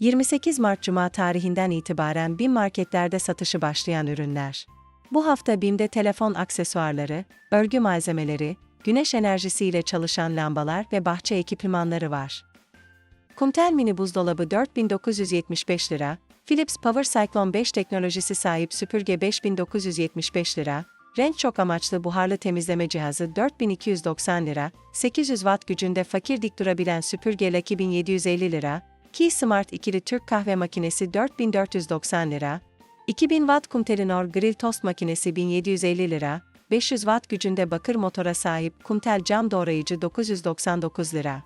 28 Mart Cuma tarihinden itibaren BİM marketlerde satışı başlayan ürünler. Bu hafta BİM'de telefon aksesuarları, örgü malzemeleri, güneş enerjisiyle çalışan lambalar ve bahçe ekipmanları var. Kumtel mini buzdolabı 4975 lira, Philips Power Cyclone 5 teknolojisi sahip süpürge 5975 lira, renk çok amaçlı buharlı temizleme cihazı 4290 lira, 800 watt gücünde fakir dik durabilen süpürge 2750 lira, Key Smart ikili Türk kahve makinesi 4490 lira, 2000 watt Kumtelinor grill tost makinesi 1750 lira, 500 watt gücünde bakır motora sahip Kumtel cam doğrayıcı 999 lira.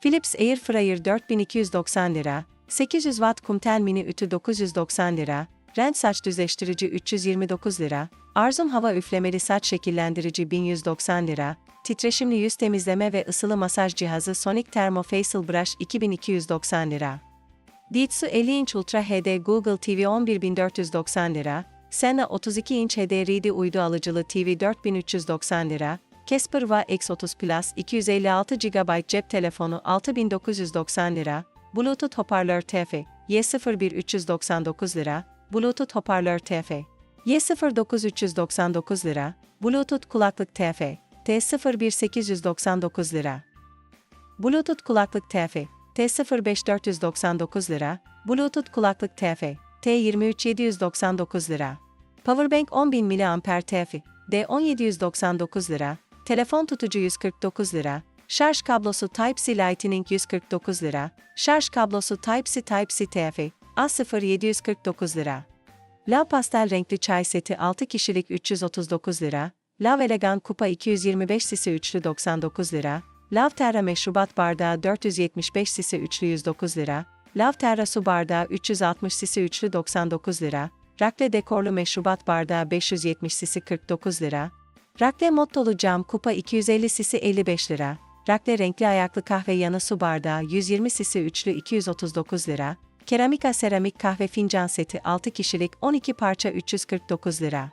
Philips Air Fryer 4290 lira, 800 watt Kumtel mini ütü 990 lira, renk saç düzleştirici 329 lira, Arzum hava üflemeli saç şekillendirici 1190 lira, titreşimli yüz temizleme ve ısılı masaj cihazı Sonic Thermo Facial Brush 2290 lira. Dietsu 50 inç Ultra HD Google TV 11490 lira, Sena 32 inç HD Ready uydu alıcılı TV 4390 lira, Casper Va X30 Plus 256 GB cep telefonu 6990 lira, Bluetooth hoparlör TF Y01 399 lira, Bluetooth hoparlör TF Y09 399 lira, Bluetooth kulaklık TF T01 899 lira. Bluetooth kulaklık TF T05 499 lira, Bluetooth kulaklık TF T23 799 lira. Powerbank 10.000 mAh TF D1799 lira, telefon tutucu 149 lira, şarj kablosu Type-C Lightning 149 lira, şarj kablosu Type-C Type-C TF A0 749 lira. Lav pastel renkli çay seti 6 kişilik 339 lira, Lav Elegant Kupa 225 cc üçlü 99 lira, Lav Terra meşrubat bardağı 475 cc üçlü 109 lira, Lav Terra su bardağı 360 cc üçlü 99 lira, Rakle dekorlu meşrubat bardağı 570 cc 49 lira, Rakle mottolu cam kupa 250 cc 55 lira, Rakle renkli ayaklı kahve yanı su bardağı 120 cc üçlü 239 lira, Keramika seramik kahve fincan seti 6 kişilik 12 parça 349 lira.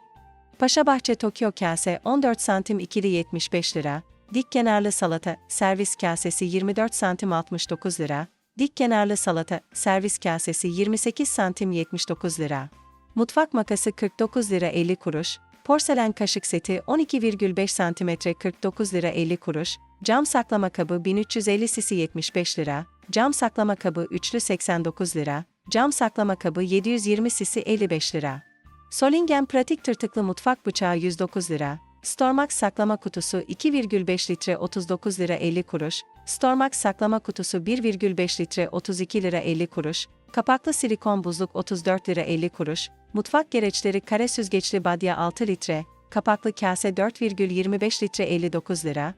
Paşabahçe Tokyo kase 14 santim ikili 75 lira, dik kenarlı salata, servis kasesi 24 santim 69 lira, dik kenarlı salata, servis kasesi 28 santim 79 lira. Mutfak makası 49 lira 50 kuruş, porselen kaşık seti 12,5 santimetre 49 lira 50 kuruş, cam saklama kabı 1350 cc 75 lira, cam saklama kabı üçlü 89 lira, cam saklama kabı 720 cc 55 lira. Solingen pratik tırtıklı mutfak bıçağı 109 lira, Stormax saklama kutusu 2,5 litre 39 lira 50 kuruş, Stormax saklama kutusu 1,5 litre 32 lira 50 kuruş, kapaklı silikon buzluk 34 lira 50 kuruş, mutfak gereçleri kare süzgeçli badya 6 litre, kapaklı kase 4,25 litre 59 lira,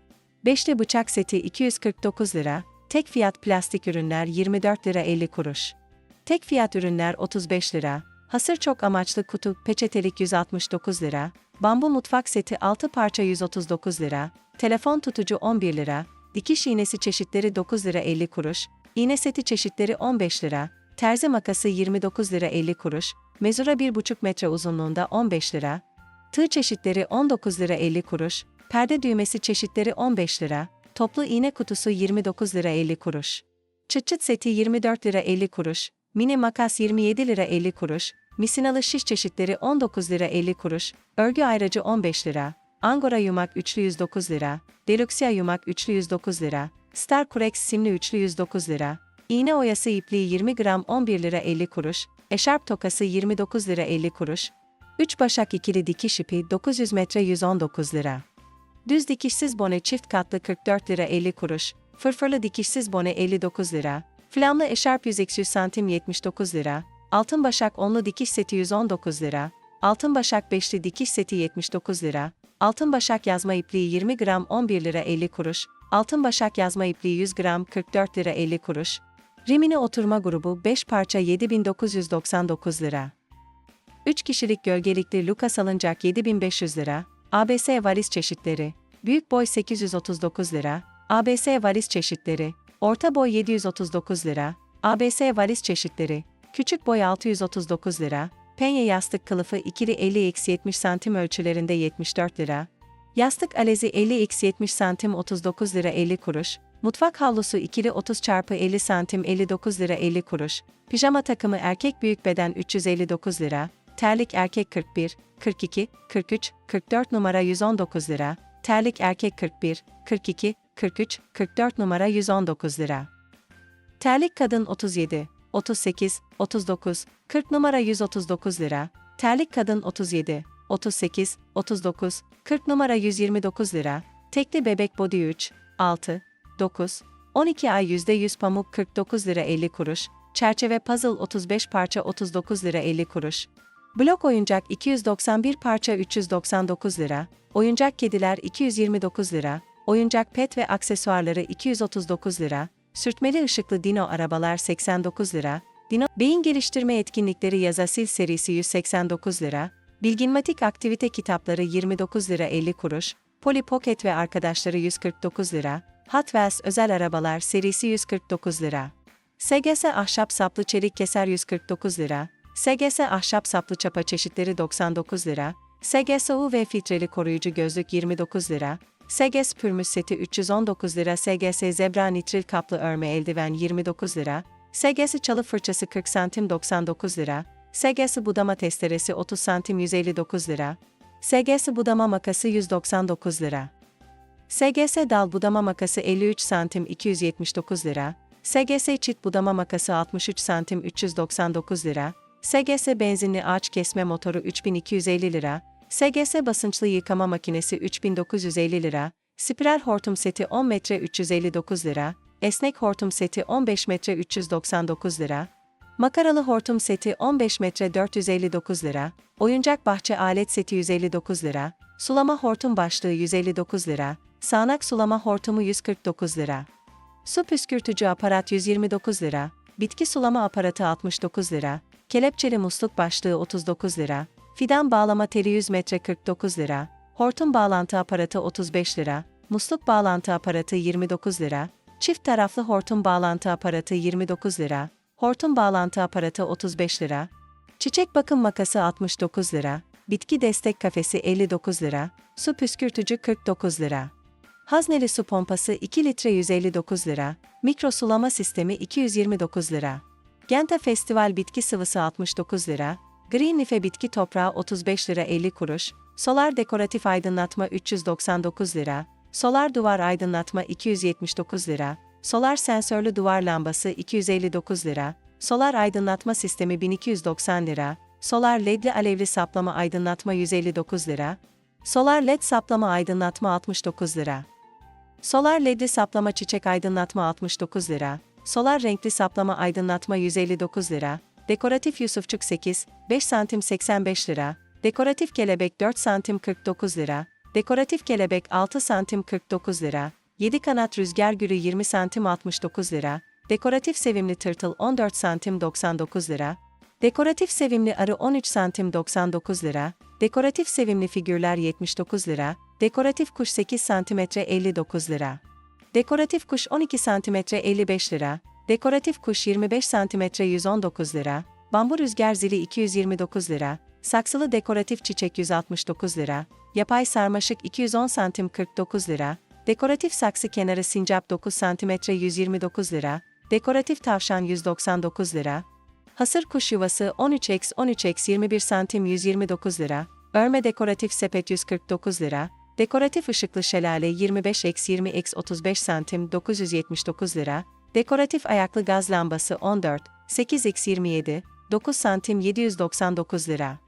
beşli bıçak seti 249 lira, tek fiyat plastik ürünler 24 lira 50 kuruş. Tek fiyat ürünler 35 lira, hasır çok amaçlı kutu peçetelik 169 lira, bambu mutfak seti 6 parça 139 lira, telefon tutucu 11 lira, dikiş iğnesi çeşitleri 9 lira 50 kuruş, iğne seti çeşitleri 15 lira, terzi makası 29 lira 50 kuruş, mezura 1,5 metre uzunluğunda 15 lira, tığ çeşitleri 19 lira 50 kuruş, perde düğmesi çeşitleri 15 lira, toplu iğne kutusu 29 lira 50 kuruş. Çıt çıt seti 24 lira 50 kuruş, mini makas 27 lira 50 kuruş, misinalı şiş çeşitleri 19 lira 50 kuruş, örgü ayracı 15 lira, angora yumak üçlü 109 lira, deluxia yumak üçlü 109 lira, star kurex simli üçlü 109 lira, iğne oyası ipliği 20 gram 11 lira 50 kuruş, eşarp tokası 29 lira 50 kuruş, 3 başak ikili dikiş ipi 900 metre 119 lira. Düz dikişsiz bone çift katlı 44 lira 50 kuruş, fırfırlı dikişsiz bone 59 lira, flamlı eşarp 100 santim 79 lira, altın başak onlu dikiş seti 119 lira, altın başak beşli dikiş seti 79 lira, altın başak yazma ipliği 20 gram 11 lira 50 kuruş, altın başak yazma ipliği 100 gram 44 lira 50 kuruş, Rimini oturma grubu 5 parça 7999 lira. 3 kişilik gölgelikli Luka salıncak 7500 lira, ABS valiz çeşitleri, büyük boy 839 lira, ABS valiz çeşitleri, orta boy 739 lira, ABS valiz çeşitleri, küçük boy 639 lira, penye yastık kılıfı ikili 50-70 cm ölçülerinde 74 lira, yastık alezi 50-70 cm 39 lira 50 kuruş, Mutfak havlusu ikili 30 çarpı 50 santim 59 lira 50 kuruş. Pijama takımı erkek büyük beden 359 lira. Terlik erkek 41, 42, 43, 44 numara 119 lira. Terlik erkek 41, 42, 43, 44 numara 119 lira. Terlik kadın 37, 38, 39, 40 numara 139 lira. Terlik kadın 37, 38, 39, 40 numara 129 lira. Tekli bebek body 3, 6, 9, 12 ay %100 pamuk 49 lira 50 kuruş. Çerçeve puzzle 35 parça 39 lira 50 kuruş. Blok oyuncak 291 parça 399 lira. Oyuncak kediler 229 lira. Oyuncak pet ve aksesuarları 239 lira. Sürtmeli ışıklı dino arabalar 89 lira. Dino Beyin geliştirme etkinlikleri Yazasil serisi 189 lira. Bilginmatik aktivite kitapları 29 lira 50 kuruş. Polly Pocket ve arkadaşları 149 lira. Hot Wheels özel arabalar serisi 149 lira. SGS ahşap saplı çelik keser 149 lira. SGS ahşap saplı çapa çeşitleri 99 lira. SGS UV filtreli koruyucu gözlük 29 lira. SGS pürmüz seti 319 lira. SGS zebra nitril kaplı örme eldiven 29 lira. SGS çalı fırçası 40 santim 99 lira. SGS budama testeresi 30 santim 159 lira. SGS budama makası 199 lira. SGS dal budama makası 53 santim 279 lira. SGS çit budama makası 63 santim 399 lira. SGS benzinli ağaç kesme motoru 3250 lira. SGS basınçlı yıkama makinesi 3950 lira. Spiral hortum seti 10 metre 359 lira. Esnek hortum seti 15 metre 399 lira. Makaralı hortum seti 15 metre 459 lira. Oyuncak bahçe alet seti 159 lira. Sulama hortum başlığı 159 lira. Sağanak sulama hortumu 149 lira. Su püskürtücü aparat 129 lira. Bitki sulama aparatı 69 lira. Kelepçeli musluk başlığı 39 lira. Fidan bağlama teli 100 metre 49 lira. Hortum bağlantı aparatı 35 lira. Musluk bağlantı aparatı 29 lira. Çift taraflı hortum bağlantı aparatı 29 lira. Hortum bağlantı aparatı 35 lira. Çiçek bakım makası 69 lira. Bitki destek kafesi 59 lira. Su püskürtücü 49 lira. Hazneli su pompası 2 litre 159 lira. Mikro sulama sistemi 229 lira. Genta Festival bitki sıvısı 69 lira. Green Leaf'e bitki toprağı 35 lira 50 kuruş. Solar dekoratif aydınlatma 399 lira. Solar duvar aydınlatma 279 lira. Solar sensörlü duvar lambası 259 lira. Solar aydınlatma sistemi 1290 lira. Solar ledli alevli saplama aydınlatma 159 lira. Solar led saplama aydınlatma 69 lira. Solar ledli saplama çiçek aydınlatma 69 lira. Solar renkli saplama aydınlatma 159 lira. Dekoratif Yusufçuk 8, 5 santim 85 lira. Dekoratif kelebek 4 santim 49 lira. Dekoratif kelebek 6 santim 49 lira. 7 kanat rüzgar gülü 20 santim 69 lira. Dekoratif sevimli tırtıl 14 santim 99 lira. Dekoratif sevimli arı 13 santim 99 lira. Dekoratif sevimli figürler 79 lira. Dekoratif kuş 8 santimetre 59 lira. Dekoratif kuş 12 santimetre 55 lira. Dekoratif kuş 25 santimetre 119 lira. Bambu rüzgar zili 229 lira. Saksılı dekoratif çiçek 169 lira. Yapay sarmaşık 210 santim 49 lira. Dekoratif saksı kenarı sincap 9 santimetre 129 lira. Dekoratif tavşan 199 lira. Hasır kuş yuvası 13x 13x 21 santim 129 lira. Örme dekoratif sepet 149 lira. Dekoratif ışıklı şelale 25x 20x 35 santim 979 lira. Dekoratif ayaklı gaz lambası 14, 8x27, 9 santim 799 lira.